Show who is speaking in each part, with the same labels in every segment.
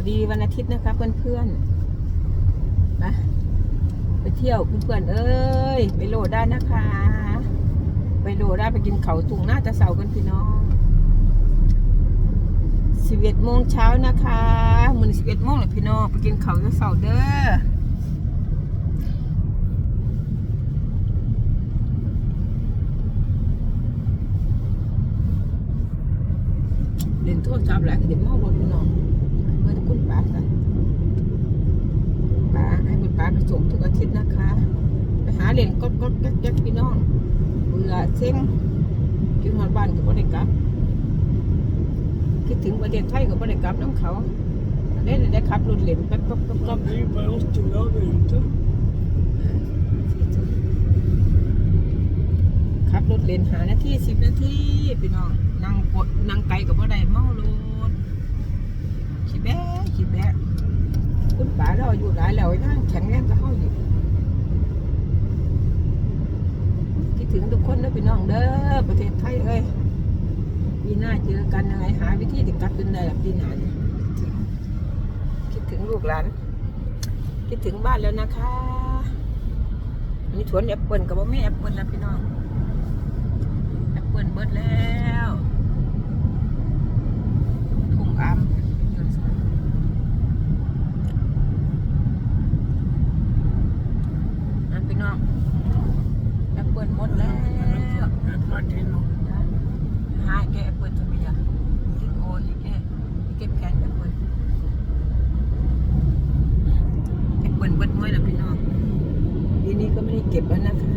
Speaker 1: วัสดีวันอาทิตย์นะคะเพื่อนๆนะไปเที่ยวเพื่อนๆเอ้ยไปโหลดได้นะคะ ไปโหลดได้ไปกินเขาตุงหน้าจะเสากันพี่น้องสิบเอ็ดโมงเช้านะคะมือสิบเอ็ดโมงเลยพี่น้องไปกินเขาจะเสาเด้อเล่นโทษจับหลายก็เดี๋ยวเมารถพี่น้อง เมื่อตะกุนป้าจ้ะป้าให้คุณป้าไปส่งทุกอาทิตย์นะคะ ไปหาเล่นก็ก็แก๊กแก๊กพี่น้องเบื่อเซ็งคิดฮอดบ้านก็บ่ได้กลับ คิดถึงประเทศไทยก็บ่ได้กลับน้ำเขาได้ได้ขับรถเล่นแป๊บแป๊บแป๊บแป๊บ
Speaker 2: Nee, bij ons toen wel de winter.
Speaker 1: ขับรถเล่นหานาทีสิบนาทีพี่น้องนั่งกดนั่งไกลก็บ่ได้เมารถ ขี้แบะขี้แบะคุณป๋าเราอยู่หลายแล้วยังแข็งแรงก็เฮาอยู่คิดถึงทุกคนนะพี่น้องเด้อประเทศไทยเอ้ยปีหน้าเจอกันยังไงหาวิธีที่กลับกันได้ล่ะปีหน้าเนี่ยคิดถึงลูกหลาน คิดถึงบ้านแล้วนะคะอันนี้สวนแอปเปิลกับว่าไม่แอปเปิลแล้วพี่น้องแอปเปิลเบิดแล้วทุ่งอามนั่นพี่น้องแอปเปิลหมดแล้ว
Speaker 2: Het maakt geen nog. า
Speaker 1: แกแอปเปิลทำไมอะติดโอนอีกแกเก็บแขนไอปเปิลไอ้เปิลเปิดมวยล้วพี่น้องทีนี้ก็ไม่ได้เก็บแล้วนะคะ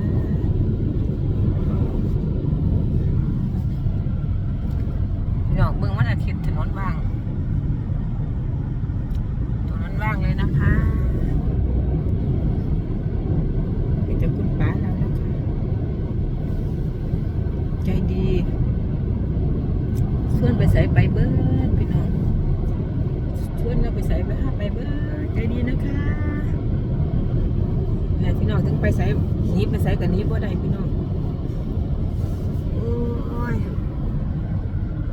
Speaker 1: พี่น้องเบิ่งวันอาทิตย์ถนนว่างถนนว่างเลยนะคะมีแต่คุณป้าเรานะคะ ใจดี ชวนไปใส่ไปเบิร์ดพี่น้องชวนเราไปใส่ไปหาไปเบิร์ดใจดีนะคะแหละพี่น้องถึงไปใส่นี้ไปใส่กับนี้บ่ได้พี่น้องโอ้ย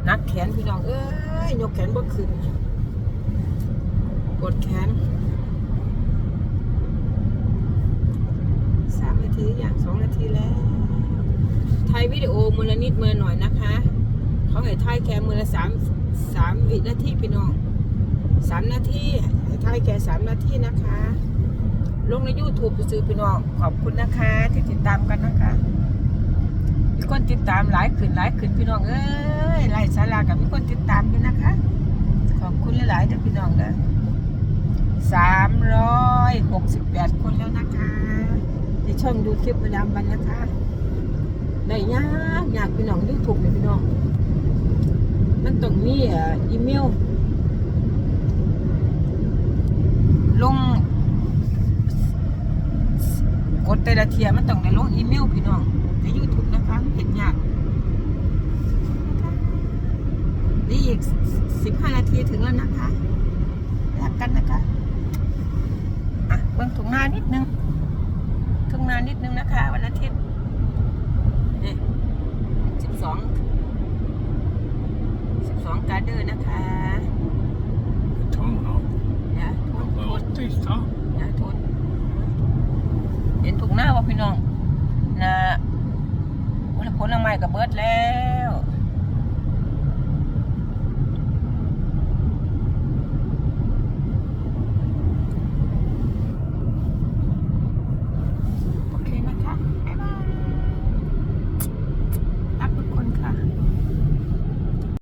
Speaker 1: นักแขนพี่น้องเอ้ยยกแขนบ่ขึ้นกดแขนสามนาทีอย่างสองนาทีแล้วถ่ายวิดีโอมือลนิดเมื่อหน่อยนะคะ เขาให้ถ่ายแค่มือละสามสามวินาทีพี่น้องสามนาทีให้ายแค่สามนาทีนะคะ ลงใน YouTube ไปซื้อพี่น้อง ขอบคุณนะคะ ที่ติดตามกันนะคะมีคนติดตามหลายขึ้นหลายขึ้นพี่น้องเอ้ยไลฟ์สาระกับมีคนติดตามอยู่นะคะ ขอบคุณหลายๆเด้อพี่น้องเด้อสามร้อยหกสิบแปดคนแล้วนะคะที่ช่องดูคลิปประจำวันนะคะได้ยากยากพี่น้องยูทูบเลยพี่น้อง มันต้องมีเอ่ออีเมล ลงกดแต่ละเทียมันต้องได้ลงอีเมลพี่น้องในยูทูบนะคะเห็นยากนี่อีกสิบห้านาทีถึงแล้วนะคะรักกันนะคะอะเบิ่งถุงนานิดนึงถุงนานิดนึงนะคะ วันอาทิตย์นี่สิบสอง องการ์เดอร์นะคะ
Speaker 2: Toon al.
Speaker 1: นะโทษ
Speaker 2: Nog
Speaker 1: โท
Speaker 2: wel
Speaker 1: ษ
Speaker 2: wat is dat?
Speaker 1: นะโทษเห็นถุงหน้าว่าพี่น้องนะวันผลไม้กับเบิร์ดแล้ว